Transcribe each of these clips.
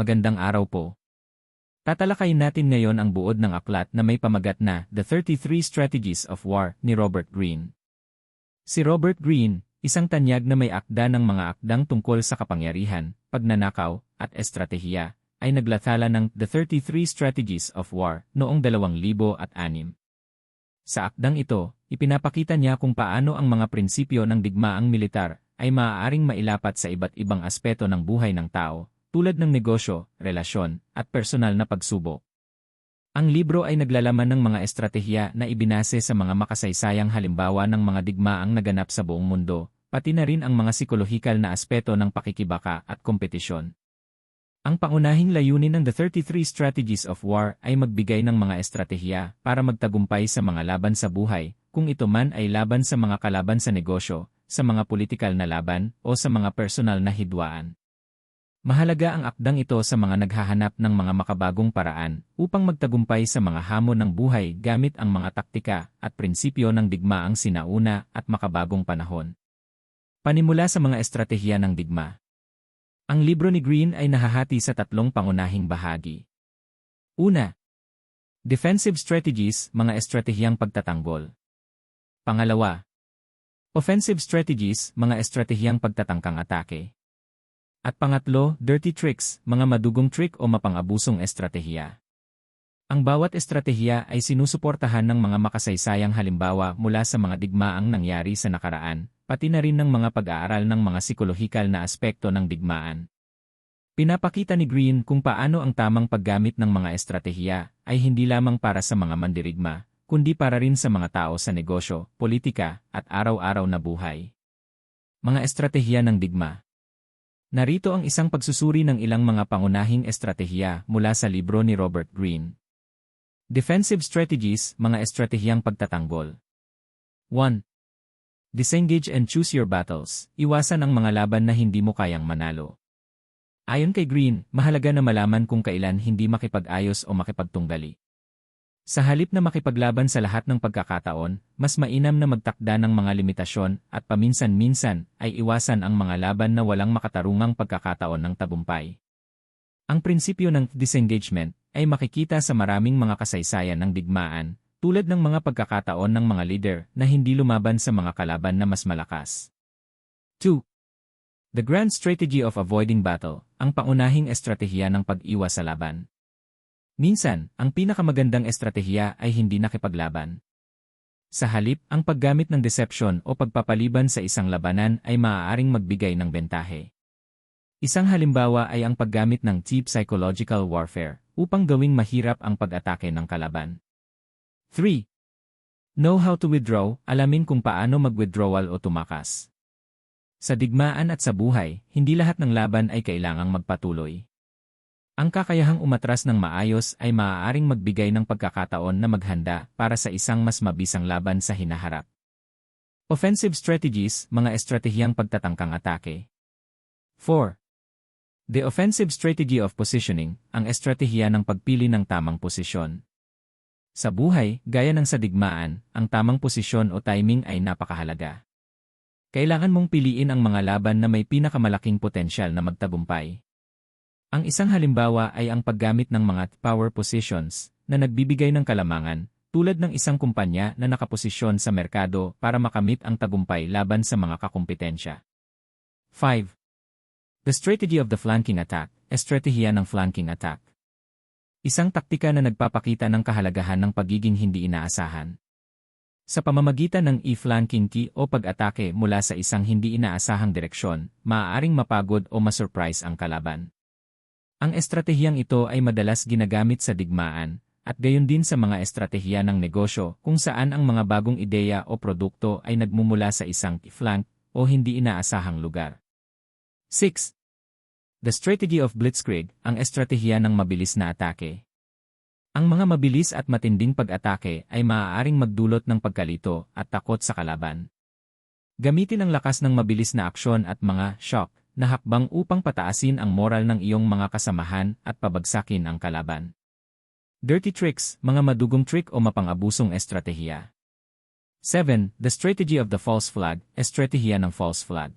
magandang araw po. Tatalakayin natin ngayon ang buod ng aklat na may pamagat na The 33 Strategies of War ni Robert Greene. Si Robert Greene, isang tanyag na may akda ng mga akdang tungkol sa kapangyarihan, pagnanakaw, at estratehiya, ay naglathala ng The 33 Strategies of War noong 2006. Sa akdang ito, ipinapakita niya kung paano ang mga prinsipyo ng digmaang militar ay maaaring mailapat sa iba't ibang aspeto ng buhay ng tao, tulad ng negosyo, relasyon, at personal na pagsubok. Ang libro ay naglalaman ng mga estratehiya na ibinase sa mga makasaysayang halimbawa ng mga digmaang naganap sa buong mundo, pati na rin ang mga psikolohikal na aspeto ng pakikibaka at kompetisyon. Ang pangunahing layunin ng The 33 Strategies of War ay magbigay ng mga estratehiya para magtagumpay sa mga laban sa buhay, kung ito man ay laban sa mga kalaban sa negosyo, sa mga politikal na laban, o sa mga personal na hidwaan. Mahalaga ang akdang ito sa mga naghahanap ng mga makabagong paraan upang magtagumpay sa mga hamon ng buhay gamit ang mga taktika at prinsipyo ng digmaang sinauna at makabagong panahon. Panimula sa mga estratehiya ng digma. Ang libro ni Green ay nahahati sa tatlong pangunahing bahagi. Una, Defensive Strategies, mga estratehiyang pagtatanggol. Pangalawa, Offensive Strategies, mga estratehiyang pagtatangkang atake. At pangatlo, dirty tricks, mga madugong trick o mapang-abusong estratehiya. Ang bawat estratehiya ay sinusuportahan ng mga makasaysayang halimbawa mula sa mga digmaang nangyari sa nakaraan, pati na rin ng mga pag-aaral ng mga psikolohikal na aspekto ng digmaan. Pinapakita ni Green kung paano ang tamang paggamit ng mga estratehiya ay hindi lamang para sa mga mandirigma, kundi para rin sa mga tao sa negosyo, politika, at araw-araw na buhay. Mga estratehiya ng digma Narito ang isang pagsusuri ng ilang mga pangunahing estratehiya mula sa libro ni Robert Greene. Defensive Strategies, mga estratehiyang pagtatanggol. 1. Disengage and choose your battles. Iwasan ang mga laban na hindi mo kayang manalo. Ayon kay Green, mahalaga na malaman kung kailan hindi makipag-ayos o makipagtunggali. Sa halip na makipaglaban sa lahat ng pagkakataon, mas mainam na magtakda ng mga limitasyon at paminsan-minsan ay iwasan ang mga laban na walang makatarungang pagkakataon ng tabumpay. Ang prinsipyo ng disengagement ay makikita sa maraming mga kasaysayan ng digmaan, tulad ng mga pagkakataon ng mga leader na hindi lumaban sa mga kalaban na mas malakas. 2. The Grand Strategy of Avoiding Battle, ang pangunahing estratehiya ng pag-iwas sa laban. Minsan, ang pinakamagandang estratehiya ay hindi nakipaglaban. Sa halip, ang paggamit ng deception o pagpapaliban sa isang labanan ay maaaring magbigay ng bentahe. Isang halimbawa ay ang paggamit ng cheap psychological warfare upang gawing mahirap ang pag-atake ng kalaban. 3. Know how to withdraw, alamin kung paano mag-withdrawal o tumakas. Sa digmaan at sa buhay, hindi lahat ng laban ay kailangang magpatuloy. Ang kakayahang umatras ng maayos ay maaaring magbigay ng pagkakataon na maghanda para sa isang mas mabisang laban sa hinaharap. Offensive strategies, mga estratehiyang pagtatangkang atake. 4. The offensive strategy of positioning, ang estratehiya ng pagpili ng tamang posisyon. Sa buhay, gaya ng sa digmaan, ang tamang posisyon o timing ay napakahalaga. Kailangan mong piliin ang mga laban na may pinakamalaking potensyal na magtagumpay. Ang isang halimbawa ay ang paggamit ng mga power positions na nagbibigay ng kalamangan, tulad ng isang kumpanya na nakaposisyon sa merkado para makamit ang tagumpay laban sa mga kakumpetensya. 5. The strategy of the flanking attack, estratehiya ng flanking attack. Isang taktika na nagpapakita ng kahalagahan ng pagiging hindi inaasahan. Sa pamamagitan ng e-flanking key o pag-atake mula sa isang hindi inaasahang direksyon, maaaring mapagod o masurprise ang kalaban. Ang estratehiyang ito ay madalas ginagamit sa digmaan, at gayon din sa mga estratehiya ng negosyo kung saan ang mga bagong ideya o produkto ay nagmumula sa isang flank o hindi inaasahang lugar. 6. The strategy of blitzkrieg, ang estratehiya ng mabilis na atake. Ang mga mabilis at matinding pag-atake ay maaaring magdulot ng pagkalito at takot sa kalaban. Gamitin ang lakas ng mabilis na aksyon at mga shock na hakbang upang pataasin ang moral ng iyong mga kasamahan at pabagsakin ang kalaban. Dirty tricks, mga madugong trick o mapang-abusong estratehiya. 7. The strategy of the false flag, estratehiya ng false flag.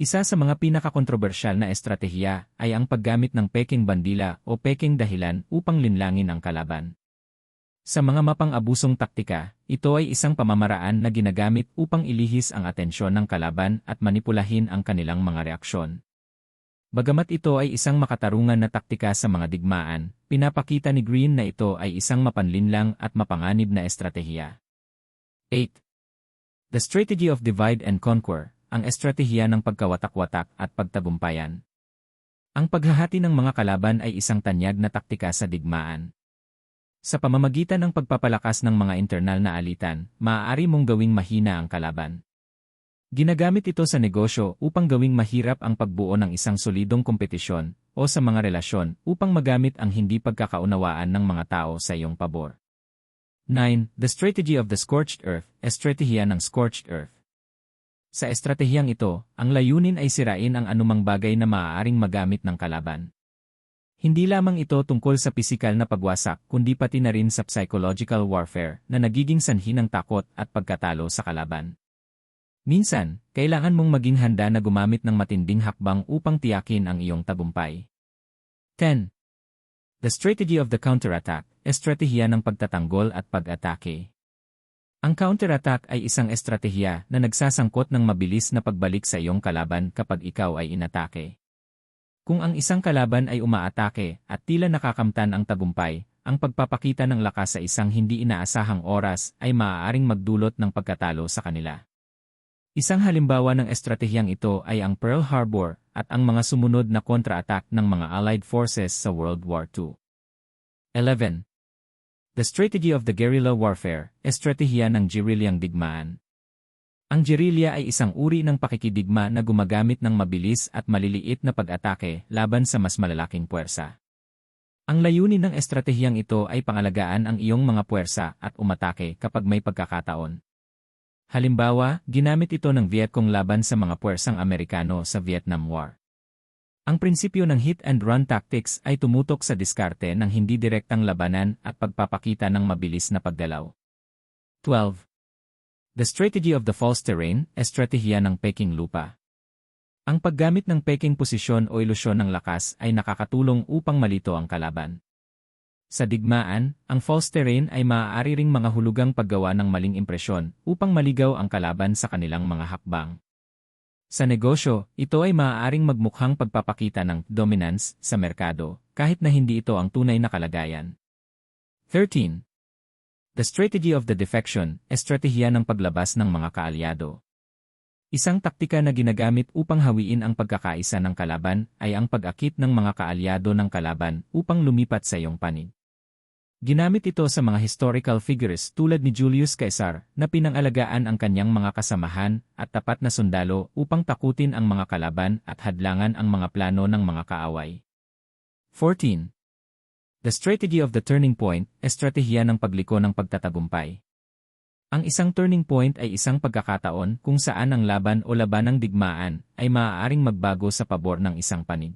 Isa sa mga pinakakontrobersyal na estratehiya ay ang paggamit ng peking bandila o peking dahilan upang linlangin ang kalaban. Sa mga mapang-abusong taktika, ito ay isang pamamaraan na ginagamit upang ilihis ang atensyon ng kalaban at manipulahin ang kanilang mga reaksyon. Bagamat ito ay isang makatarungan na taktika sa mga digmaan, pinapakita ni Green na ito ay isang mapanlinlang at mapanganib na estratehiya. 8. The Strategy of Divide and Conquer, ang estratehiya ng pagkawatak-watak at pagtagumpayan. Ang paghahati ng mga kalaban ay isang tanyag na taktika sa digmaan. Sa pamamagitan ng pagpapalakas ng mga internal na alitan, maaari mong gawing mahina ang kalaban. Ginagamit ito sa negosyo upang gawing mahirap ang pagbuo ng isang solidong kompetisyon o sa mga relasyon upang magamit ang hindi pagkakaunawaan ng mga tao sa iyong pabor. 9. The Strategy of the Scorched Earth, Estratehiya ng Scorched Earth. Sa estratehiyang ito, ang layunin ay sirain ang anumang bagay na maaaring magamit ng kalaban. Hindi lamang ito tungkol sa pisikal na pagwasak kundi pati na rin sa psychological warfare na nagiging sanhi ng takot at pagkatalo sa kalaban. Minsan, kailangan mong maging handa na gumamit ng matinding hakbang upang tiyakin ang iyong tagumpay. 10. The Strategy of the Counterattack, estratehiya ng pagtatanggol at pag-atake. Ang counterattack ay isang estratehiya na nagsasangkot ng mabilis na pagbalik sa iyong kalaban kapag ikaw ay inatake. Kung ang isang kalaban ay umaatake at tila nakakamtan ang tagumpay, ang pagpapakita ng lakas sa isang hindi inaasahang oras ay maaaring magdulot ng pagkatalo sa kanila. Isang halimbawa ng estratehiyang ito ay ang Pearl Harbor at ang mga sumunod na kontra-attack ng mga Allied forces sa World War II. 11. The Strategy of the Guerrilla Warfare, estratehiya ng guerrillang digmaan. Ang guerrilla ay isang uri ng pakikidigma na gumagamit ng mabilis at maliliit na pag-atake laban sa mas malalaking puwersa. Ang layunin ng estratehiyang ito ay pangalagaan ang iyong mga puwersa at umatake kapag may pagkakataon. Halimbawa, ginamit ito ng Vietcong laban sa mga puwersang Amerikano sa Vietnam War. Ang prinsipyo ng hit-and-run tactics ay tumutok sa diskarte ng hindi direktang labanan at pagpapakita ng mabilis na pagdalaw. 12. The Strategy of the False Terrain, estratehiya ng peking lupa. Ang paggamit ng peking posisyon o ilusyon ng lakas ay nakakatulong upang malito ang kalaban. Sa digmaan, ang false terrain ay maaari ring mga hulugang paggawa ng maling impresyon upang maligaw ang kalaban sa kanilang mga hakbang. Sa negosyo, ito ay maaaring magmukhang pagpapakita ng dominance sa merkado kahit na hindi ito ang tunay na kalagayan. 13. The Strategy of the Defection, estratehiya ng paglabas ng mga kaalyado. Isang taktika na ginagamit upang hawiin ang pagkakaisa ng kalaban ay ang pag-akit ng mga kaalyado ng kalaban upang lumipat sa iyong panig. Ginamit ito sa mga historical figures tulad ni Julius Caesar na pinangalagaan ang kanyang mga kasamahan at tapat na sundalo upang takutin ang mga kalaban at hadlangan ang mga plano ng mga kaaway. 14. The Strategy of the Turning Point, estratehiya ng pagliko ng pagtatagumpay. Ang isang turning point ay isang pagkakataon kung saan ang laban o labanang digmaan ay maaaring magbago sa pabor ng isang panig.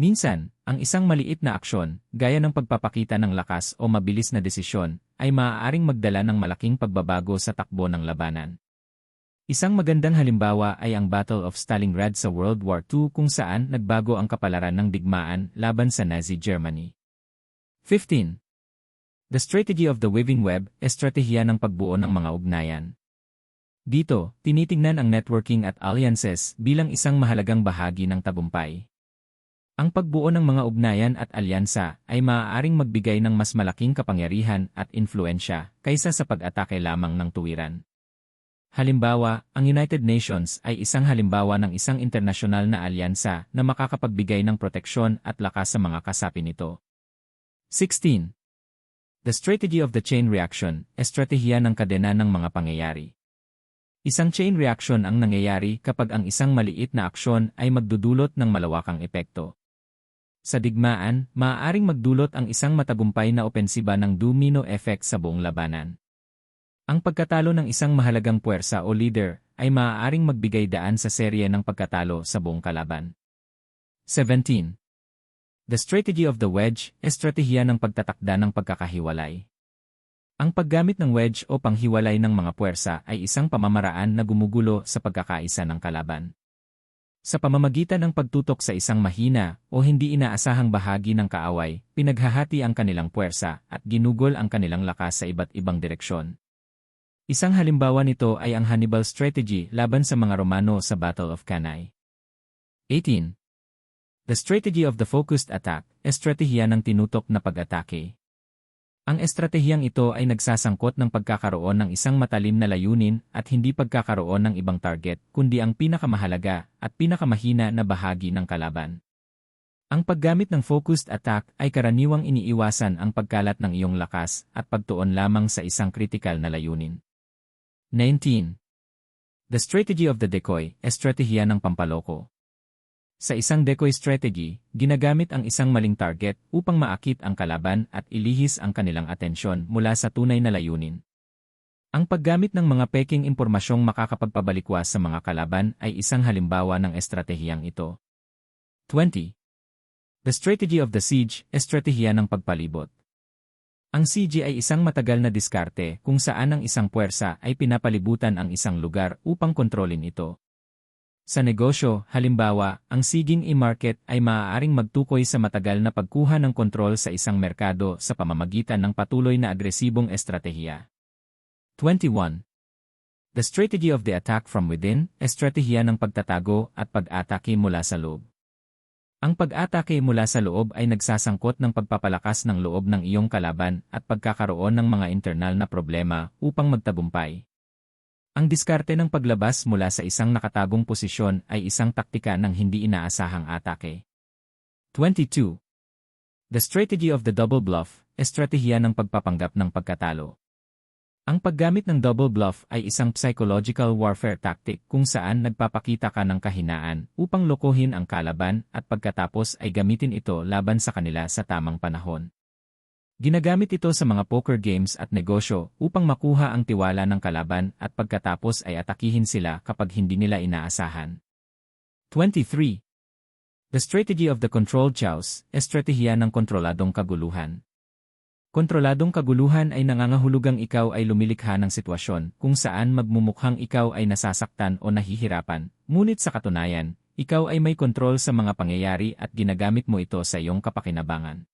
Minsan, ang isang maliit na aksyon, gaya ng pagpapakita ng lakas o mabilis na desisyon, ay maaaring magdala ng malaking pagbabago sa takbo ng labanan. Isang magandang halimbawa ay ang Battle of Stalingrad sa World War II kung saan nagbago ang kapalaran ng digmaan laban sa Nazi Germany. 15. The Strategy of the Weaving Web, estratehiya ng pagbuo ng mga ugnayan. Dito, tinitingnan ang networking at alliances bilang isang mahalagang bahagi ng tagumpay. Ang pagbuo ng mga ugnayan at alyansa ay maaaring magbigay ng mas malaking kapangyarihan at influensya kaysa sa pag-atake lamang ng tuwiran. Halimbawa, ang United Nations ay isang halimbawa ng isang internasyonal na alyansa na makakapagbigay ng proteksyon at lakas sa mga kasapi nito. 16. The Strategy of the Chain Reaction, estratehiya ng kadena ng mga pangyayari. Isang chain reaction ang nangyayari kapag ang isang maliit na aksyon ay magdudulot ng malawakang epekto. Sa digmaan, maaaring magdulot ang isang matagumpay na opensiba ng domino effect sa buong labanan. Ang pagkatalo ng isang mahalagang puwersa o leader ay maaaring magbigay daan sa serye ng pagkatalo sa buong kalaban. 17. The Strategy of the Wedge, estratehiya ng pagtatakda ng pagkakahiwalay. Ang paggamit ng wedge o panghiwalay ng mga puwersa ay isang pamamaraan na gumugulo sa pagkakaisa ng kalaban. Sa pamamagitan ng pagtutok sa isang mahina o hindi inaasahang bahagi ng kaaway, pinaghahati ang kanilang puwersa at ginugol ang kanilang lakas sa iba't ibang direksyon. Isang halimbawa nito ay ang Hannibal strategy laban sa mga Romano sa Battle of Cannae. 18. The strategy of the focused attack, estratehiya ng tinutok na pag-atake. Ang estratehiyang ito ay nagsasangkot ng pagkakaroon ng isang matalim na layunin at hindi pagkakaroon ng ibang target, kundi ang pinakamahalaga at pinakamahina na bahagi ng kalaban. Ang paggamit ng focused attack ay karaniwang iniiwasan ang pagkalat ng iyong lakas at pagtuon lamang sa isang kritikal na layunin. 19. The strategy of the decoy, estratehiya ng pampaloko. Sa isang decoy strategy, ginagamit ang isang maling target upang maakit ang kalaban at ilihis ang kanilang atensyon mula sa tunay na layunin. Ang paggamit ng mga peking impormasyong makakapagpabalikwas sa mga kalaban ay isang halimbawa ng estratehiyang ito. 20. The strategy of the siege, estratehiya ng pagpalibot. Ang siege ay isang matagal na diskarte kung saan ang isang puwersa ay pinapalibutan ang isang lugar upang kontrolin ito. Sa negosyo, halimbawa, ang sieging e-market ay maaaring magtukoy sa matagal na pagkuha ng kontrol sa isang merkado sa pamamagitan ng patuloy na agresibong estratehiya. 21. The strategy of the attack from within, estratehiya ng pagtatago at pag-atake mula sa loob. Ang pag-atake mula sa loob ay nagsasangkot ng pagpapalakas ng loob ng iyong kalaban at pagkakaroon ng mga internal na problema upang magtagumpay. Ang diskarte ng paglabas mula sa isang nakatagong posisyon ay isang taktika ng hindi inaasahang atake. 22. The strategy of the double bluff, estratehiya ng pagpapanggap ng pagkatalo. Ang paggamit ng double bluff ay isang psychological warfare tactic kung saan nagpapakita ka ng kahinaan upang lokohin ang kalaban at pagkatapos ay gamitin ito laban sa kanila sa tamang panahon. Ginagamit ito sa mga poker games at negosyo upang makuha ang tiwala ng kalaban at pagkatapos ay atakihin sila kapag hindi nila inaasahan. 23. The strategy of the controlled chaos, estratehiya ng kontroladong kaguluhan. Kontroladong kaguluhan ay nangangahulugang ikaw ay lumilikha ng sitwasyon kung saan magmumukhang ikaw ay nasasaktan o nahihirapan, ngunit sa katunayan, ikaw ay may kontrol sa mga pangyayari at ginagamit mo ito sa iyong kapakinabangan.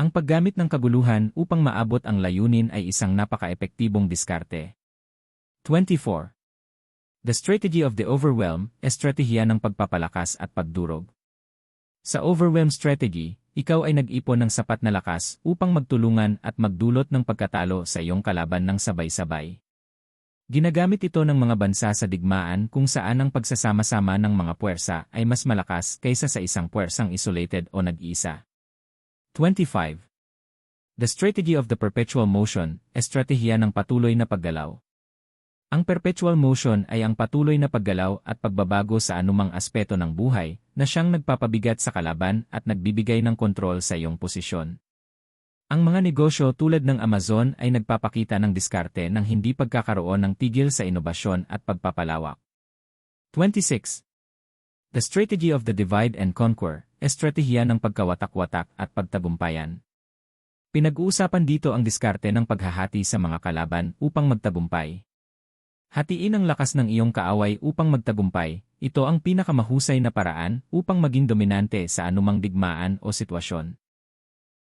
Ang paggamit ng kaguluhan upang maabot ang layunin ay isang napaka-epektibong diskarte. 24. The strategy of the overwhelm, estratehiya ng pagpapalakas at pagdurog. Sa overwhelm strategy, ikaw ay nag-ipon ng sapat na lakas upang magtulungan at magdulot ng pagkatalo sa iyong kalaban ng sabay-sabay. Ginagamit ito ng mga bansa sa digmaan kung saan ang pagsasama-sama ng mga puwersa ay mas malakas kaysa sa isang puwersang isolated o nag-isa. 25. The strategy of the perpetual motion, estratehiya ng patuloy na paggalaw. Ang perpetual motion ay ang patuloy na paggalaw at pagbabago sa anumang aspeto ng buhay na siyang nagpapabigat sa kalaban at nagbibigay ng kontrol sa iyong posisyon. Ang mga negosyo tulad ng Amazon ay nagpapakita ng diskarte ng hindi pagkakaroon ng tigil sa inobasyon at pagpapalawak. 26. The strategy of the divide and conquer, estratehiya ng pagkawatak-watak at pagtagumpayan. Pinag-uusapan dito ang diskarte ng paghahati sa mga kalaban upang magtagumpay. Hatiin ang lakas ng iyong kaaway upang magtagumpay, ito ang pinakamahusay na paraan upang maging dominante sa anumang digmaan o sitwasyon.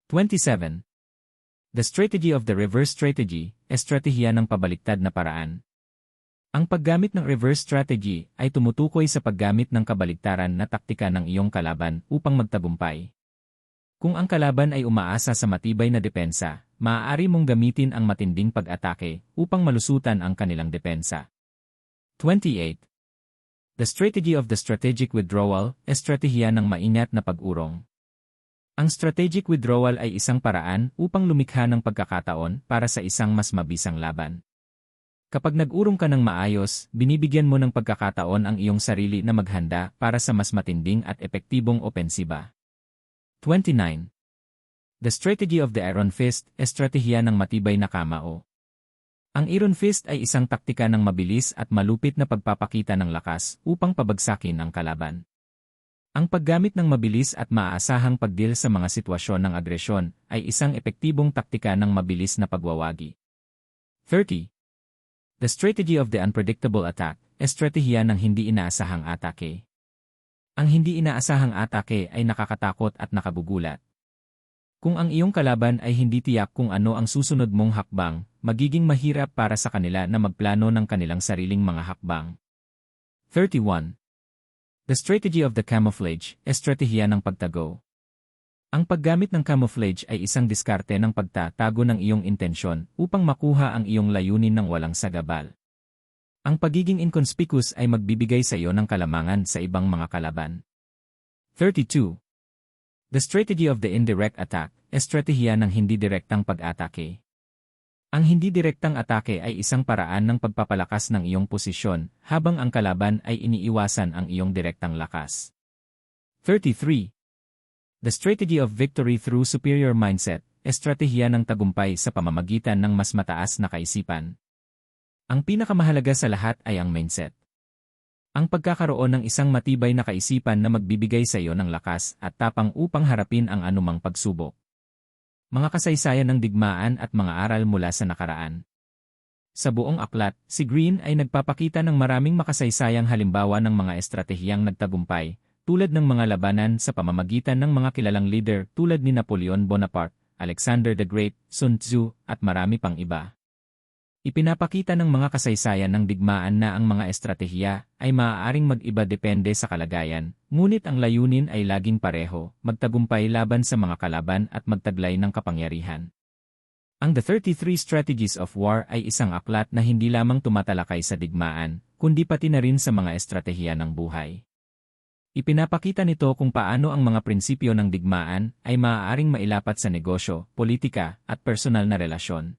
27. The strategy of the reverse strategy, estratehiya ng pabaliktad na paraan. Ang paggamit ng reverse strategy ay tumutukoy sa paggamit ng kabaligtaran na taktika ng iyong kalaban upang magtagumpay. Kung ang kalaban ay umaasa sa matibay na depensa, maaari mong gamitin ang matinding pag-atake upang malusutan ang kanilang depensa. 28. The strategy of the strategic withdrawal, estratehiya ng maingat na pag-urong. Ang strategic withdrawal ay isang paraan upang lumikha ng pagkakataon para sa isang mas mabisang laban. Kapag nag-urong ka ng maayos, binibigyan mo ng pagkakataon ang iyong sarili na maghanda para sa mas matinding at epektibong opensiba. 29. The strategy of the Iron Fist, estratehiya ng matibay na kamao. Ang Iron Fist ay isang taktika ng mabilis at malupit na pagpapakita ng lakas upang pabagsakin ang kalaban. Ang paggamit ng mabilis at maaasahang pagdil sa mga sitwasyon ng agresyon ay isang epektibong taktika ng mabilis na pagwawagi. 30. The strategy of the unpredictable attack, estratehiya ng hindi inaasahang atake. Ang hindi inaasahang atake ay nakakatakot at nakabugulat. Kung ang iyong kalaban ay hindi tiyak kung ano ang susunod mong hakbang, magiging mahirap para sa kanila na magplano ng kanilang sariling mga hakbang. 31. The strategy of the camouflage, estratehiya ng pagtago. Ang paggamit ng camouflage ay isang diskarte ng pagtatago ng iyong intensyon upang makuha ang iyong layunin ng walang sagabal. Ang pagiging inconspicuous ay magbibigay sa iyo ng kalamangan sa ibang mga kalaban. 32. The strategy of the indirect attack, estratehiya ng hindi direktang pag-atake. Ang hindi direktang atake ay isang paraan ng pagpapalakas ng iyong posisyon habang ang kalaban ay iniiwasan ang iyong direktang lakas. 33. The strategy of victory through superior mindset, estratehiya ng tagumpay sa pamamagitan ng mas mataas na kaisipan. Ang pinakamahalaga sa lahat ay ang mindset. Ang pagkakaroon ng isang matibay na kaisipan na magbibigay sa iyo ng lakas at tapang upang harapin ang anumang pagsubok. Mga kasaysayan ng digmaan at mga aral mula sa nakaraan. Sa buong aklat, si Green ay nagpapakita ng maraming makasaysayang halimbawa ng mga estratehiyang nagtagumpay, tulad ng mga labanan sa pamamagitan ng mga kilalang leader tulad ni Napoleon Bonaparte, Alexander the Great, Sun Tzu, at marami pang iba. Ipinapakita ng mga kasaysayan ng digmaan na ang mga estratehiya ay maaaring mag-iba depende sa kalagayan, ngunit ang layunin ay laging pareho, magtagumpay laban sa mga kalaban at magtaglay ng kapangyarihan. Ang The 33 Strategies of War ay isang aklat na hindi lamang tumatalakay sa digmaan, kundi pati na rin sa mga estratehiya ng buhay. Ipinapakita nito kung paano ang mga prinsipyo ng digmaan ay maaaring mailapat sa negosyo, politika, at personal na relasyon.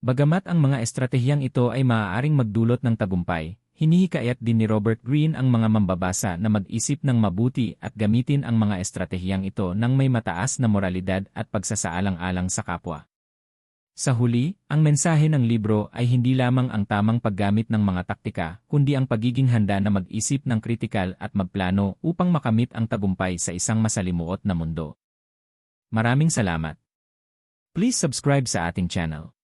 Bagamat ang mga estratehiyang ito ay maaaring magdulot ng tagumpay, hinihikayat din ni Robert Greene ang mga mambabasa na mag-isip ng mabuti at gamitin ang mga estratehiyang ito ng may mataas na moralidad at pagsasaalang-alang sa kapwa. Sa huli, ang mensahe ng libro ay hindi lamang ang tamang paggamit ng mga taktika, kundi ang pagiging handa na mag-isip ng kritikal at magplano upang makamit ang tagumpay sa isang masalimuot na mundo. Maraming salamat. Please subscribe sa ating channel.